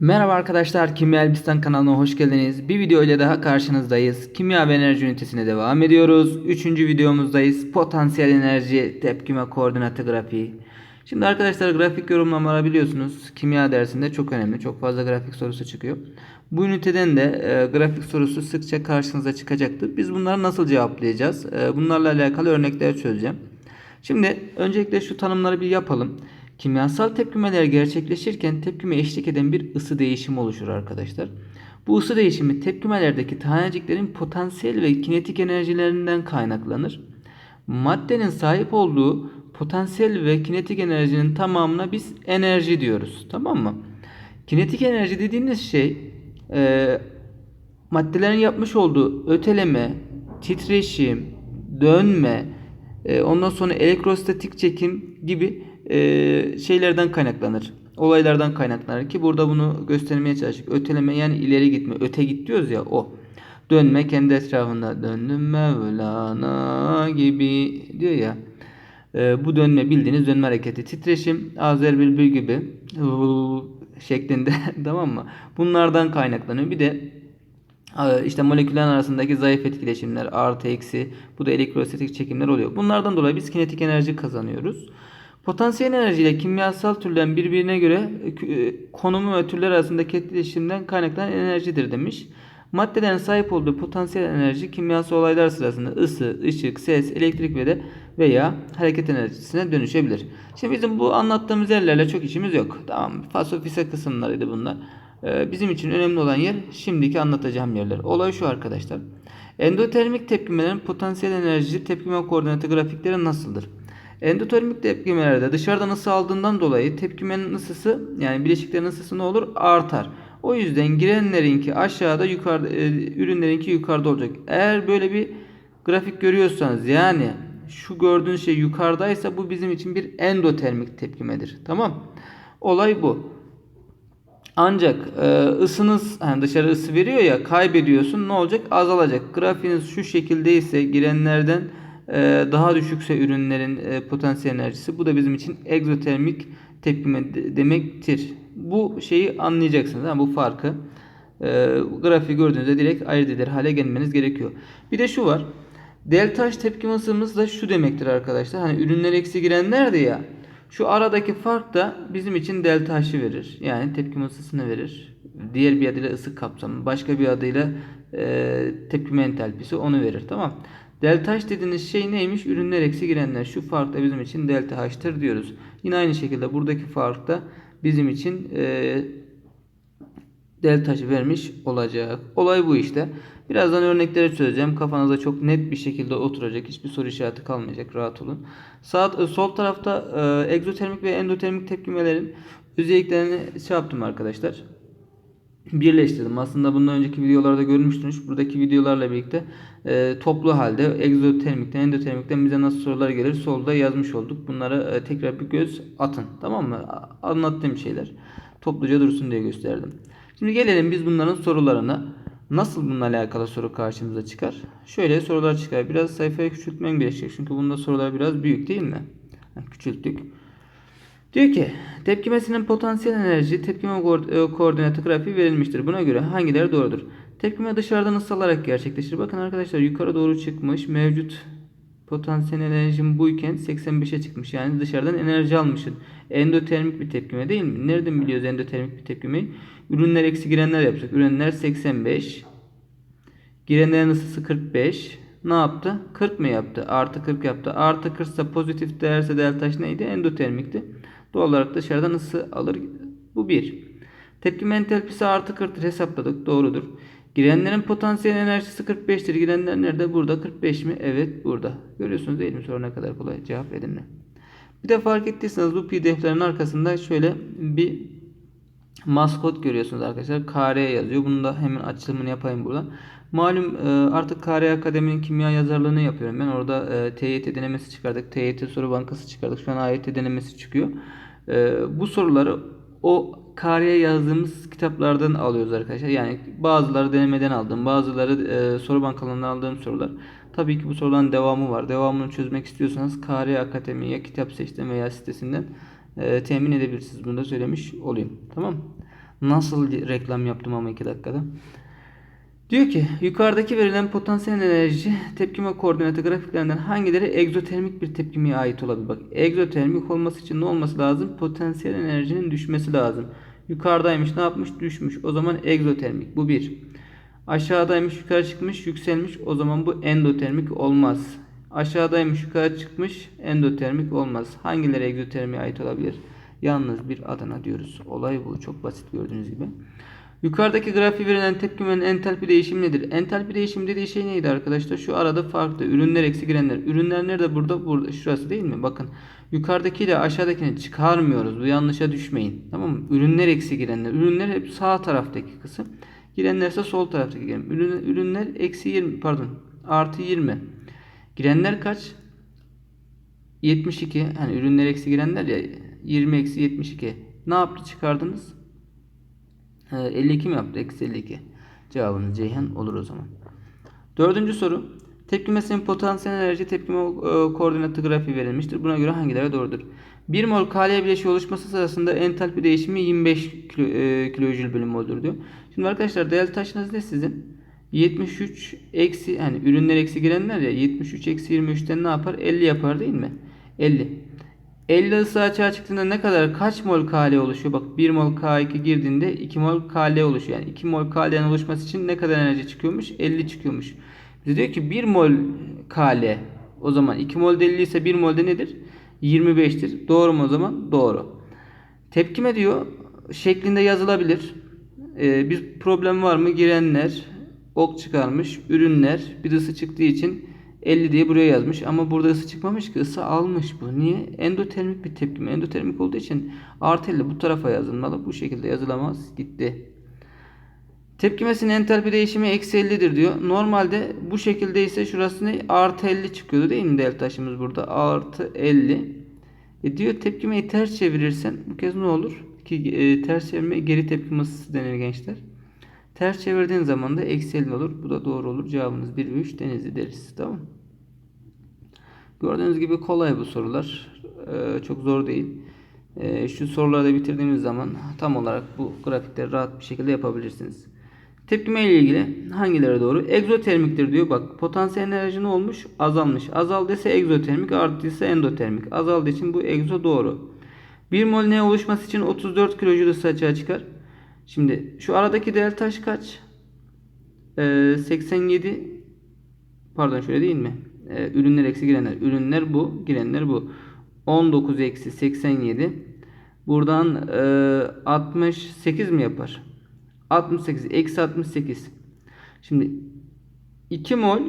Merhaba arkadaşlar, Kimya Elbistan kanalına hoş geldiniz. Bir video ile daha karşınızdayız. Kimya ve enerji ünitesine devam ediyoruz. Üçüncü videomuzdayız. Potansiyel enerji tepkime koordinatı grafiği. Şimdi arkadaşlar grafik yorumlamaları biliyorsunuz. Kimya dersinde çok önemli. Çok fazla grafik sorusu çıkıyor. Bu üniteden de e, grafik sorusu sıkça karşınıza çıkacaktır. Biz bunları nasıl cevaplayacağız? E, bunlarla alakalı örnekler çözeceğim. Şimdi öncelikle şu tanımları bir yapalım. Kimyasal tepkimeler gerçekleşirken tepkime eşlik eden bir ısı değişimi oluşur arkadaşlar. Bu ısı değişimi tepkimelerdeki taneciklerin potansiyel ve kinetik enerjilerinden kaynaklanır. Maddenin sahip olduğu potansiyel ve kinetik enerjinin tamamına biz enerji diyoruz. Tamam mı? Kinetik enerji dediğiniz şey e, maddelerin yapmış olduğu öteleme, titreşim, dönme, e, ondan sonra elektrostatik çekim gibi e, şeylerden kaynaklanır. Olaylardan kaynaklanır ki burada bunu göstermeye çalıştık. Öteleme yani ileri gitme. Öte git diyoruz ya o. Dönme kendi etrafında döndüm Mevlana gibi diyor ya. E, bu dönme bildiğiniz dönme hareketi. Titreşim Azer Bülbül gibi şeklinde tamam mı? Bunlardan kaynaklanıyor. Bir de e, işte moleküller arasındaki zayıf etkileşimler artı eksi bu da elektrostatik çekimler oluyor. Bunlardan dolayı biz kinetik enerji kazanıyoruz. Potansiyel enerji ile kimyasal türlerin birbirine göre e, konumu ve türler arasındaki etkileşimden kaynaklanan enerjidir demiş. Maddelerin sahip olduğu potansiyel enerji kimyasal olaylar sırasında ısı, ışık, ses, elektrik ve de veya hareket enerjisine dönüşebilir. Şimdi bizim bu anlattığımız yerlerle çok işimiz yok. Tamam Fasofise kısımlarıydı bunlar. Ee, bizim için önemli olan yer şimdiki anlatacağım yerler. Olay şu arkadaşlar. Endotermik tepkimelerin potansiyel enerji tepkime koordinatı grafikleri nasıldır? Endotermik tepkimelerde dışarıdan ısı aldığından dolayı tepkimenin ısısı yani bileşiklerin ısısı ne olur? Artar. O yüzden girenlerinki aşağıda yukarıda e, ürünlerinki yukarıda olacak. Eğer böyle bir grafik görüyorsanız yani şu gördüğünüz şey yukarıdaysa bu bizim için bir endotermik tepkimedir. Tamam? Olay bu. Ancak e, ısınız yani dışarı ısı veriyor ya kaybediyorsun ne olacak? Azalacak. Grafiğiniz şu şekildeyse girenlerden e, daha düşükse ürünlerin e, potansiyel enerjisi bu da bizim için egzotermik tepkime de, demektir. Bu şeyi anlayacaksınız. Yani bu farkı e, grafiği gördüğünüzde direkt ayırt eder hale gelmeniz gerekiyor. Bir de şu var. Delta H tepkime ısımız da şu demektir arkadaşlar. Hani ürünler eksi girenlerdi ya. Şu aradaki fark da bizim için delta H'ı verir. Yani tepkime ısısını verir. Diğer bir adıyla ısı kapsamı. Başka bir adıyla e, tepkime entalpisi onu verir. Tamam. Delta H dediğiniz şey neymiş? Ürünler eksi girenler. Şu fark da bizim için delta H'tır diyoruz. Yine aynı şekilde buradaki fark da bizim için e, delta H vermiş olacak. Olay bu işte. Birazdan örnekleri çözeceğim. Kafanızda çok net bir şekilde oturacak. Hiçbir soru işareti kalmayacak. Rahat olun. Sağ, sol tarafta e, egzotermik ve endotermik tepkimelerin özelliklerini şey yaptım arkadaşlar. Birleştirdim. Aslında bundan önceki videolarda görmüştünüz. Buradaki videolarla birlikte e, toplu halde egzotermikten, endotermikten bize nasıl sorular gelir solda yazmış olduk. Bunlara e, tekrar bir göz atın. Tamam mı? Anlattığım şeyler. Topluca dursun diye gösterdim. Şimdi gelelim biz bunların sorularına. Nasıl bununla alakalı soru karşımıza çıkar? Şöyle sorular çıkar. Biraz sayfayı küçültmem gerekecek. Çünkü bunda sorular biraz büyük değil mi? Küçülttük. Diyor ki tepkimesinin potansiyel enerji tepkime ko- koordinatı grafiği verilmiştir. Buna göre hangileri doğrudur? Tepkime dışarıdan ısı alarak gerçekleşir. Bakın arkadaşlar yukarı doğru çıkmış. Mevcut potansiyel enerjim buyken 85'e çıkmış. Yani dışarıdan enerji almışsın. Endotermik bir tepkime değil mi? Nereden biliyoruz endotermik bir tepkimeyi? Ürünler eksi girenler yapacak. Ürünler 85. Girenlerin ısısı 45. Ne yaptı? 40 mı yaptı? Artı 40 yaptı. Artı 40 ise pozitif değerse delta H neydi? Endotermikti. Doğal olarak dışarıdan ısı alır. Bu bir. Tepkime entalpisi artı 40'tır. Hesapladık. Doğrudur. Girenlerin potansiyel enerjisi 45'tir. Girenler nerede? Burada. 45 mi? Evet burada. Görüyorsunuz değil mi? Kadar kolay. Cevap edinle. Bir de fark ettiyseniz bu pdf'lerin arkasında şöyle bir maskot görüyorsunuz arkadaşlar. KR yazıyor. Bunu da hemen açılımını yapayım burada. Malum e, artık KR Akademi'nin kimya yazarlığını yapıyorum. Ben orada e, TYT denemesi çıkardık. TYT soru bankası çıkardık. Şu an AYT denemesi çıkıyor. E, bu soruları o KR'ye yazdığımız kitaplardan alıyoruz arkadaşlar. Yani bazıları denemeden aldım. Bazıları soru bankalarından aldığım sorular. Tabii ki bu soruların devamı var. Devamını çözmek istiyorsanız KR Akademi ya kitap seçtim veya sitesinden temin edebilirsiniz. Bunu da söylemiş olayım. Tamam Nasıl reklam yaptım ama 2 dakikada. Diyor ki yukarıdaki verilen potansiyel enerji tepkime koordinatı grafiklerinden hangileri egzotermik bir tepkimeye ait olabilir? Bak egzotermik olması için ne olması lazım? Potansiyel enerjinin düşmesi lazım. Yukarıdaymış ne yapmış? Düşmüş. O zaman egzotermik. Bu bir. Aşağıdaymış yukarı çıkmış yükselmiş. O zaman bu endotermik olmaz. Aşağıdaymış yukarı çıkmış endotermik olmaz. Hangileri egzotermiye ait olabilir? Yalnız bir Adana diyoruz. Olay bu. Çok basit gördüğünüz gibi. Yukarıdaki grafiği verilen tepkimenin entalpi değişimi nedir? Entalpi değişimi dediği şey neydi arkadaşlar? Şu arada farklı. Ürünler eksi girenler. Ürünler nerede? Burada. Burada. Şurası değil mi? Bakın. Yukarıdaki ile aşağıdakini çıkarmıyoruz. Bu yanlışa düşmeyin. Tamam mı? Ürünler eksi girenler. Ürünler hep sağ taraftaki kısım. Girenler ise sol taraftaki giren. Ürün, ürünler eksi 20 pardon. Artı 20. Girenler kaç? 72. Hani ürünler eksi girenler ya 20 eksi 72. Ne yaptı çıkardınız? Ee, 52 mi yaptı? Eksi 52. Cevabınız Ceyhan olur o zaman. Dördüncü soru. Tepkimesinin potansiyel enerji tepkime e, koordinatı grafiği verilmiştir. Buna göre hangileri doğrudur? 1 mol Kl bileşiği oluşması sırasında entalpi değişimi 25 kilo, e, kilojül bölü mol'dur diyor. Şimdi arkadaşlar değerli taşınız ne sizin? 73 eksi yani ürünler eksi girenler ya 73 eksi 23'ten ne yapar? 50 yapar değil mi? 50. 50 ısı açığa çıktığında ne kadar kaç mol Kl oluşuyor? Bak 1 mol K2 girdiğinde 2 mol Kl oluşuyor. Yani 2 mol Kl'nin oluşması için ne kadar enerji çıkıyormuş? 50 çıkıyormuş. Bize diyor ki 1 mol Kl o zaman 2 mol 50 ise 1 molde nedir? 25'tir. Doğru mu o zaman? Doğru. Tepkime diyor şeklinde yazılabilir. Ee, bir problem var mı? Girenler ok çıkarmış. Ürünler bir ısı çıktığı için 50 diye buraya yazmış. Ama burada ısı çıkmamış ki ısı almış bu. Niye? Endotermik bir tepkime. Endotermik olduğu için artı 50 bu tarafa yazılmalı. Bu şekilde yazılamaz. Gitti. Tepkimesinin entalpi değişimi eksi 50'dir diyor. Normalde bu şekilde ise şurası ne? Artı 50 çıkıyordu değil mi değerli taşımız burada? Artı 50. E diyor tepkimeyi ters çevirirsen bu kez ne olur? Ki e, ters çevirme geri tepkime ısısı denir gençler. Ters çevirdiğin zaman da eksi 50 olur. Bu da doğru olur. Cevabımız 1 ve 3 denizli deriz. Tamam Gördüğünüz gibi kolay bu sorular. Ee, çok zor değil. Ee, şu soruları da bitirdiğimiz zaman tam olarak bu grafikleri rahat bir şekilde yapabilirsiniz. Tepkime ile ilgili hangileri doğru? Egzotermiktir diyor. Bak potansiyel enerji ne olmuş? Azalmış. Azaldıysa egzotermik, arttıysa endotermik. Azaldığı için bu egzo doğru. 1 mol ne oluşması için 34 kilojül ısı çıkar. Şimdi şu aradaki delta kaç? Ee, 87 pardon şöyle değil mi? Ee, ürünler eksi girenler. Ürünler bu. Girenler bu. 19 eksi 87. Buradan e, 68 mi yapar? 68 eksi 68. Şimdi 2 mol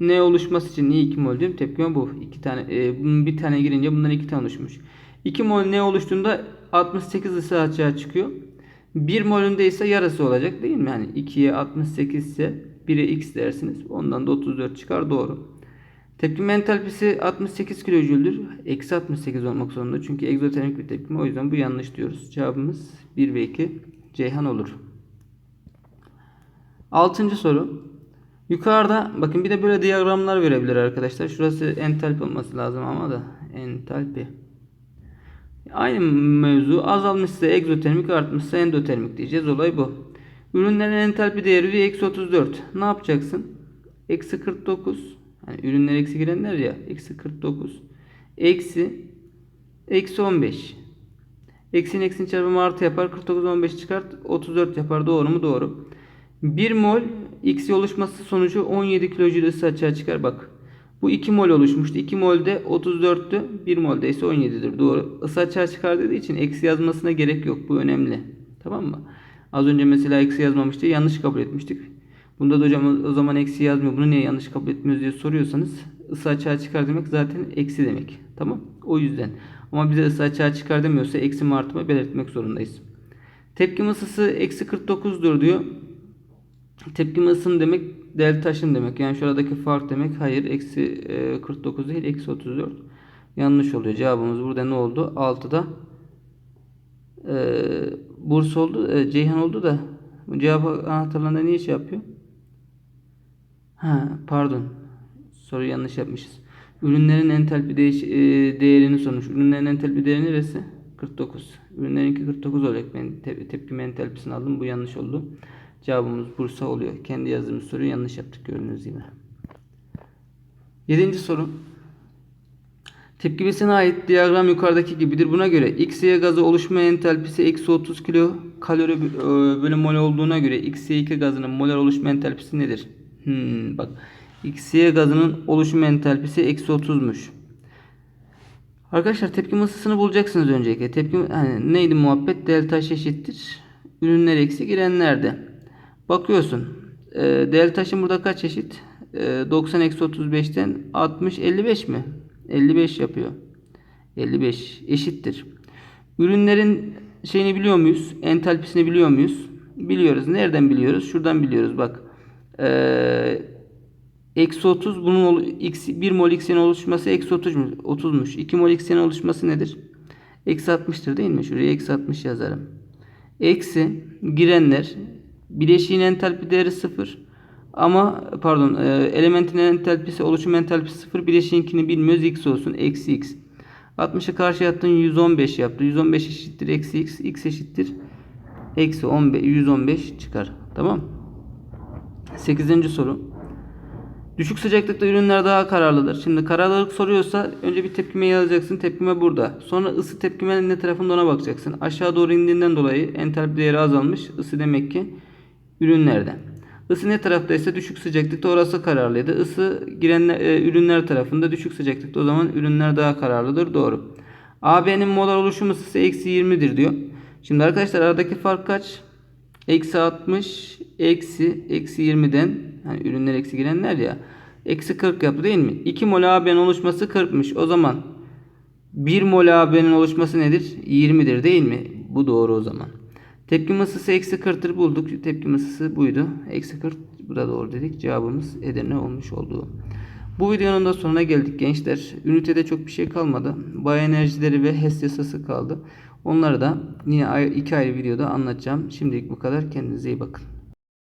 ne oluşması için niye 2 mol diyorum? Tepkime bu. 2 tane e, bir tane girince bundan 2 tane oluşmuş. 2 mol ne oluştuğunda 68 ısı açığa çıkıyor. 1 molünde ise yarısı olacak değil mi? Yani 2'ye 68 ise 1'e x dersiniz. Ondan da 34 çıkar. Doğru. Tepkime entalpisi 68 kilojüldür. Eksi 68 olmak zorunda. Çünkü egzotermik bir tepkime. O yüzden bu yanlış diyoruz. Cevabımız 1 ve 2 Ceyhan olur. Altıncı soru. Yukarıda bakın bir de böyle diyagramlar verebilir arkadaşlar. Şurası entalpi olması lazım ama da entalpi. Aynı mevzu azalmışsa egzotermik artmışsa endotermik diyeceğiz. Olay bu. Ürünlerin entalpi değeri bir eksi 34. Ne yapacaksın? Eksi 49. Hani ürünler eksi girenler ya. Eksi 49. Eksi. Eksi 15. Eksinin eksinin çarpımı artı yapar. 49 15 çıkart. 34 yapar. Doğru mu? Doğru. 1 mol X oluşması sonucu 17 kilojül ısı açığa çıkar. Bak. Bu 2 mol oluşmuştu. 2 molde 34'tü. 1 molde ise 17'dir. Doğru. Isı açığa çıkar dediği için eksi yazmasına gerek yok. Bu önemli. Tamam mı? Az önce mesela eksi yazmamıştı. Yanlış kabul etmiştik. Bunda da hocam o zaman eksi yazmıyor. Bunu niye yanlış kabul etmiyoruz diye soruyorsanız ısı açığa çıkar demek zaten eksi demek. Tamam? O yüzden. Ama bize ısı açığa çıkar demiyorsa eksi mi artı mı belirtmek zorundayız. Tepkim ısısı eksi 49'dur diyor. Tepkim ısın demek delta taşım demek. Yani şuradaki fark demek. Hayır. Eksi 49 değil. Eksi 34. Yanlış oluyor. Cevabımız burada ne oldu? 6'da e, Burs oldu. E, Ceyhan oldu da cevap anahtarlarında niye şey yapıyor? Ha pardon. Soru yanlış yapmışız. Ürünlerin entalpi değiş, e, değerini sormuş. Ürünlerin entalpi değeri neresi? 49. Ürünlerinki 49 olacak. Ben te- tepkime entalpisini aldım. Bu yanlış oldu. Cevabımız Bursa oluyor. Kendi yazdığımız soruyu yanlış yaptık gördüğünüz gibi. Yedinci soru. Tepkimesine ait diyagram yukarıdaki gibidir. Buna göre XY gazı oluşma entalpisi eksi 30 kilo kalori bö- bölü mol olduğuna göre XY2 gazının molar oluşma entalpisi nedir? Hmm, bak XY gazının oluşum entalpisi eksi 30'muş. Arkadaşlar tepkim ısısını bulacaksınız öncelikle. Tepkim hani neydi muhabbet? Delta H eşittir. Ürünler eksi girenlerde. Bakıyorsun. E, delta H'in burada kaç eşit? E, 90 eksi 35'ten 60 55 mi? 55 yapıyor. 55 eşittir. Ürünlerin şeyini biliyor muyuz? Entalpisini biliyor muyuz? Biliyoruz. Nereden biliyoruz? Şuradan biliyoruz. Bak. Eee Eksi 30 bunun x, 1 mol x'in oluşması eksi 30 mu- 30'muş. 2 mol x'in oluşması nedir? Eksi 60'tır değil mi? Şuraya eksi 60 yazarım. Eksi girenler bileşiğin entalpi değeri 0. Ama pardon e, elementin entalpisi oluşum entalpisi 0. Bileşiğinkini bilmiyoruz. X olsun. Eksi x. 60'ı karşıya attın 115 yaptı. 115 eşittir eksi x. X eşittir. Eksi 15, 115 çıkar. Tamam. 8. soru. Düşük sıcaklıkta ürünler daha kararlıdır. Şimdi kararlılık soruyorsa önce bir tepkime yazacaksın. Tepkime burada. Sonra ısı tepkimenin ne tarafında ona bakacaksın. Aşağı doğru indiğinden dolayı entalpi değeri azalmış. Isı demek ki ürünlerde. Isı ne taraftaysa düşük sıcaklıkta orası kararlıydı. Isı girenler, e, ürünler tarafında düşük sıcaklıkta o zaman ürünler daha kararlıdır. Doğru. AB'nin molar oluşum ısısı eksi 20'dir diyor. Şimdi arkadaşlar aradaki fark kaç? Eksi 60 eksi eksi 20'den hani ürünler eksi girenler ya eksi 40 yaptı değil mi? 2 mol AB'nin oluşması 40'mış. O zaman 1 mol AB'nin oluşması nedir? 20'dir değil mi? Bu doğru o zaman. Tepkim ısısı eksi 40'tır bulduk. Tepkim ısısı buydu. Eksi 40 bu da doğru dedik. Cevabımız Edirne olmuş oldu. Bu videonun da sonuna geldik gençler. Ünitede çok bir şey kalmadı. Bay enerjileri ve HES yasası kaldı. Onları da yine iki ayrı videoda anlatacağım. Şimdilik bu kadar. Kendinize iyi bakın.